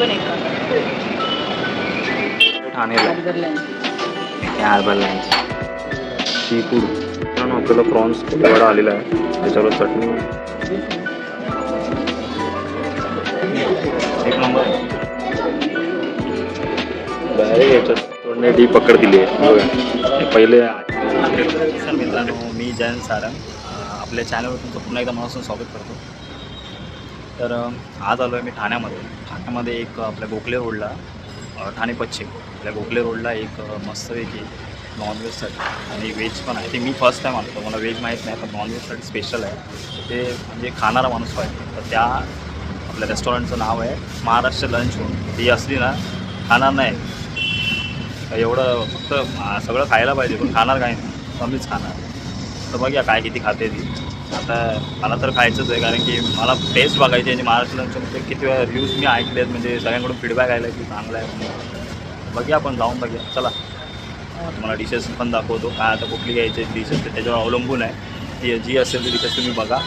पण एक. Harbour line harbour line seafood मित्रांनो आपल्याला प्रॉन्स वडा आलेला आहे. त्याच्यावर चटणी. एक नंबर डायरेक्ट याच्यात थोडं डी पकड दिली आहे. बघा पहिले मित्रांनो मी जयंत सारंग. आपल्या चॅनलवर तुमचं पुन्हा एकदा मनापासून स्वागत करतो. तर आज आलो आहे मी ठाण्यामध्ये. ठाण्यामध्ये एक आपल्या गोखले रोडला ठाणे पश्चिम. आपल्या गोखले रोडला एक मस्तपैकी नॉनव्हेजसाठी आणि व्हेज पण आहे. ते मी फर्स्ट टाईम आलो मला व्हेज माहीत नाही पण नॉनव्हेजसाठी स्पेशल आहे. ते म्हणजे खाणारा माणूस पाहिजे तर त्या आपल्या रेस्टॉरंटचं नाव आहे महाराष्ट्र लंच म्हणून ती असली ना खाणार नाही. एवढं फक्त सगळं खायला पाहिजे पण खाणार काय नाही. कमीच खाणार. तर बघूया काय किती खाते ती. आता मला तर खायचंच आहे कारण की मला टेस्ट बघायची आणि महाराष्ट्र किती वेळा रिव्ह्यूज मी ऐकलेत म्हणजे सगळ्यांकडून फीडबॅक आला की चांगला आहे बघूया आपण जाऊन बघूया. चला. तुम्हाला डिशेस पण दाखवतो. काय आता कुठली घ्यायची डिशेस त्याच्यावर अवलंबून आहे. ती जी असेल ती डिशेस तुम्ही बघा.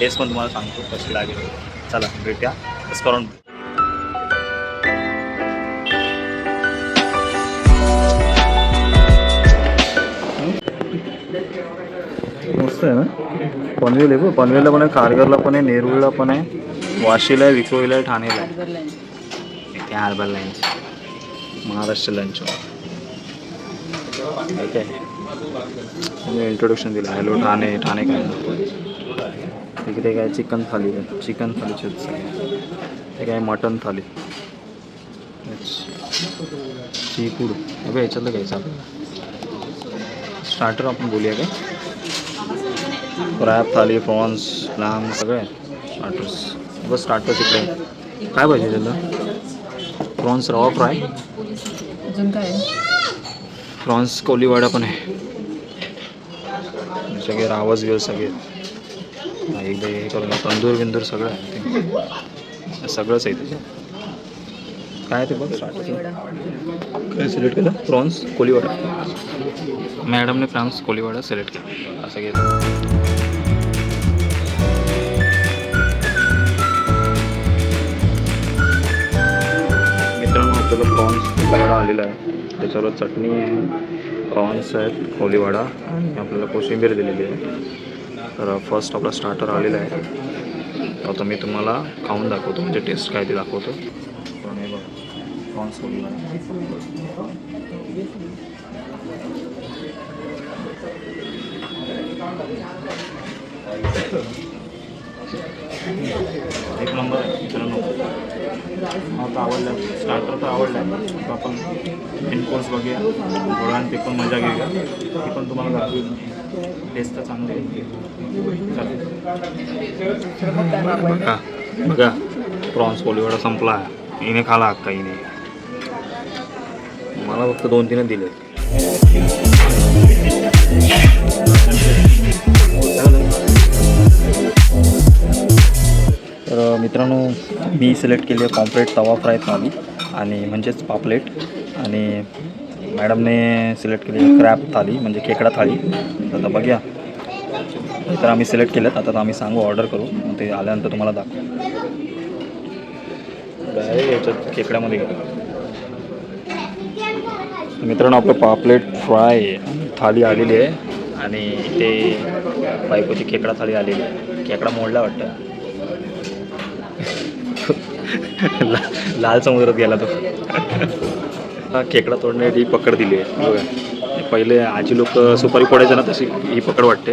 टेस्ट पण तुम्हाला सांगतो कशी लागेल. चला भेटूया. रेस्टॉरंट मस्त आहे ना? पनवेल आहे पनवेलला पण आहे कारगरला पण आहे नेरूळला पण आहे वाशीला आहे विक्रोळीला आहे ठाणेला आहे. हार्बर लाईन महाराष्ट्र लंच ठीक आहे. इंट्रोडक्शन दिलं. हॅलो ठाणे. ठाणे काय? इकडे काय? चिकन थाली आहे. चिकन थालीची ते काय मटन थाली. सी फूड बघा याच्यातलं घ्यायचं. आपल्याला स्टार्टर आपण बोलूया काय? क्रॅप थाली प्रॉन्स लांब सगळे. स्टार्टर्स बस स्टार्टर्स इकडे. काय पाहिजे त्याला? प्रॉन्स रवा फ्राय. अजून काय प्रॉन्स कोलीवाडा पण आहे. सगळे रावस घेऊ सगळे. एकदा हे करून तंदूर बिंदूर सगळं आहे. सगळंच आहे त्याच्यात काय आहे ते बघ स्टार्टर काय सिलेक्ट केलं? प्रॉन्स कोलीवाडा. मॅडमने फ्रान्स कोलीवाडा सिलेक्ट केला. असं घेतलं आपल्याला प्रॉन्स कोलीवाडा आलेला आहे. त्याच्यावर चटणी आहे प्रॉन्स आहेत कोलीवाडा आणि आपल्याला कोशिंबीर दिलेली आहे. तर फर्स्ट आपला स्टार्टर आलेला आहे. आता मी तुम्हाला खाऊन दाखवतो म्हणजे टेस्ट काय ते दाखवतो. पण हे बघा प्रॉन्स कोलीवाडा एक नंबर आहे मित्रांनो. तर आवडला. स्टार्टर तर आवडला. तर आपण मेन कोर्स बघूया. थोडा ते पण मजा घेऊया. ती पण तुम्हाला दाखवू टेस्ट तर चांगली आहे. बघा. बघा. प्रॉन्स पोलीवाडा संपला. हिने खाला हक्का हिने. मला फक्त दोन तीनच दिले तर मित्रांनो मी सिलेक्ट केली आहे कॉम्प्लेट तवा फ्राय थाली आणि म्हणजेच पापलेट. आणि मॅडमने सिलेक्ट केली क्रॅप थाली म्हणजे खेकडा थाळी आता बघूया. तर आम्ही सिलेक्ट केलं आता आम्ही सांगू ऑर्डर करू. मग ते आल्यानंतर तुम्हाला दाखवू. याच्यात खेकड्यामध्ये घेतो मित्रांनो आपलं पापलेट फ्राय थाली आलेली आहे. आणि ते बायकोची खेकडा थाळी आलेली आहे. खेकडा मोडला वाटतं. ला- लाल समुद्रात गेला तो. खेकडा तोडण्यात ही पकड दिली आहे. बघा. पहिले आजी लोक सुपारी फोडायचे ना तशी ही पकड वाटते.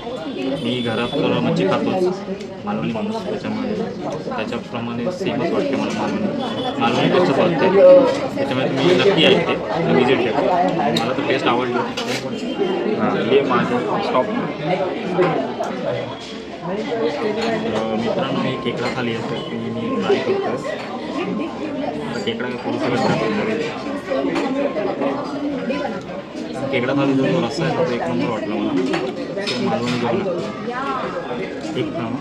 मी घरात मच्छी खातोच. मालवणी माणूस त्याच्यामुळे त्याच्याप्रमाणे सेमच वाटते मला मालवणी. मालवणी कसं वाटते त्याच्यामुळे मी नक्की आहे ते विजिट देतो मला तर टेस्ट आवडली हे माझं स्टॉप मित्रांनो मी केकडा खाली येतो मी ट्राय करतो केकडा पुरुष केकडा थालीचा जो रस्सा आहे तो एक नंबर वाटला मला. तो मालवणी जेवण लागतो एक काम.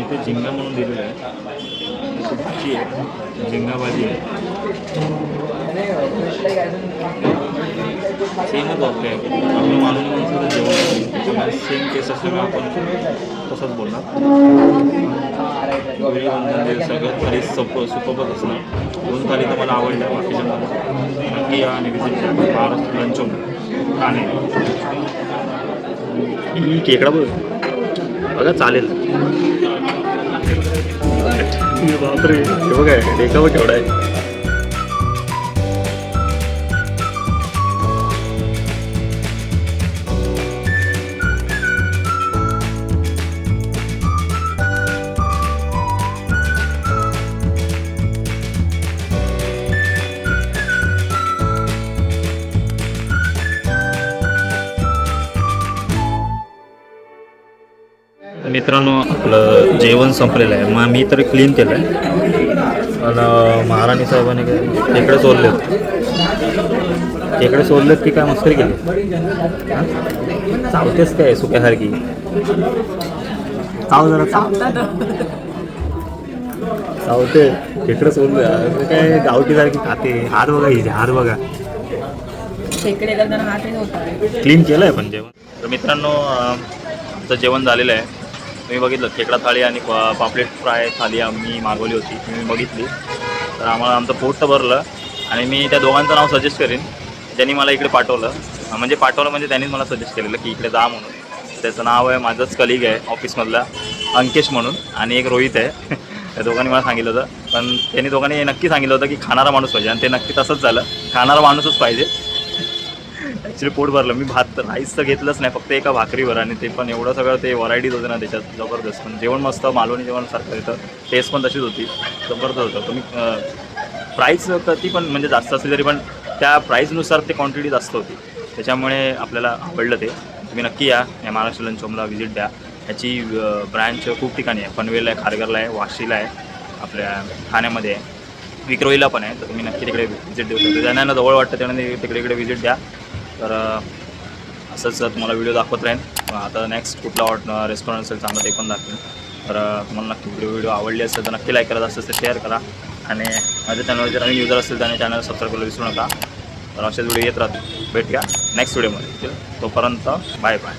इथे झिंगा म्हणून दिलेलं आहे. अशी भाजी आहे. झिंगा भाजी आहे. सेमच वाटतंय आपलं मालवणी म्हणून जेवण आहे. सेम केस असल्यामुळे आपण तसंच बोलणार. वेळ सगळं थाली सप सुपबत असणार दोन थाली तर मला आवडल्या बाकीच्या नक्की या आणि विजिट करा. महाराष्ट्र लंचोम ठाणे केकडा बघ. बघा चालेल. बापरे. हे बघा डेका बघ केवढा आहे. मित्रांनो आपलं जेवण संपलेलं आहे. मग मी तर क्लीन केलं आहे आणि महाराणी साहेबांनी काय सोडले खेकडे सोडलेत की काय मस्करी केली? चावतेच काय सुक्यासारखी? चाव जरा. चाव चावते. खेकडे सोडले. काय गावठीसारखी खाते. हात बघा हिचे हात बघा. होता क्लीन केलं आहे पण जेवण. तर मित्रांनो आमचं जेवण झालेलं आहे. तुम्ही बघितलं खेकडा थाळी आणि पापलेट फ्राय थाळी आम्ही मागवली होती तुम्ही बघितली. तर आम्हाला आमचं पोट तर भरलं आणि मी त्या दोघांचं नाव सजेस्ट करेन. त्यांनी मला इकडे पाठवलं. म्हणजे पाठवलं म्हणजे त्यांनीच मला सजेस्ट केलेलं की इकडे जा म्हणून. त्याचं नाव आहे माझंच कलिग आहे ऑफिसमधला अंकेश म्हणून. आणि एक रोहित आहे. त्या दोघांनी मला सांगितलं होतं. पण त्यांनी दोघांनी नक्की सांगितलं होतं की खाणारा माणूस पाहिजे. आणि ते नक्की तसंच झालं. खाणारा माणूसच पाहिजे. ॲक्च्युली पोट भरलं. मी भात राईस तर घेतलंच नाही फक्त एका भाकरीवर आणि ते पण एवढं सगळं ते व्हरायटीज होते ना त्याच्यात जबरदस्त. पण जेवण मस्त मालवणी जेवण सारखं येतं टेस्ट पण तशीच होती. जबरदस्त होतं. तुम्ही प्राईस कधी पण म्हणजे जास्त असली तरी पण त्या प्राईजनुसार ते क्वांटिटी जास्त होती. त्याच्यामुळे आपल्याला आवडलं ते. तुम्ही नक्की या. या महाराष्ट्र लंचोमला व्हिजिट द्या. ह्याची ब्रँच खूप ठिकाणी आहे. पनवेलला आहे खारघरला आहे वाशीला आहे आपल्या ठाण्यामध्ये आहे. विक्रोईला पण आहे. तर तुम्ही नक्की तिकडे व्हिजिट देऊ शकता. ज्यांना जवळ वाटतं त्यांना तिकडे इकडे व्हिजिट द्या. तर असंच तुम्हाला व्हिडिओ दाखवत राहीन. आता नेक्स्ट कुठला हॉट रेस्टॉरंट असेल चांगलं ते पण दाखवेन. तर तुम्हाला नक्की व्हिडिओ व्हिडिओ आवडली असेल तर नक्की लाईक करत असेल तर शेअर करा. आणि माझ्या चॅनलवर जर नवीन युजर असेल त्याने चॅनल सबस्क्राईब करायला विसरू नका. तर असेच व्हिडिओ येत राहतील. भेटूया नेक्स्ट व्हिडिओमध्ये तोपर्यंत बाय बाय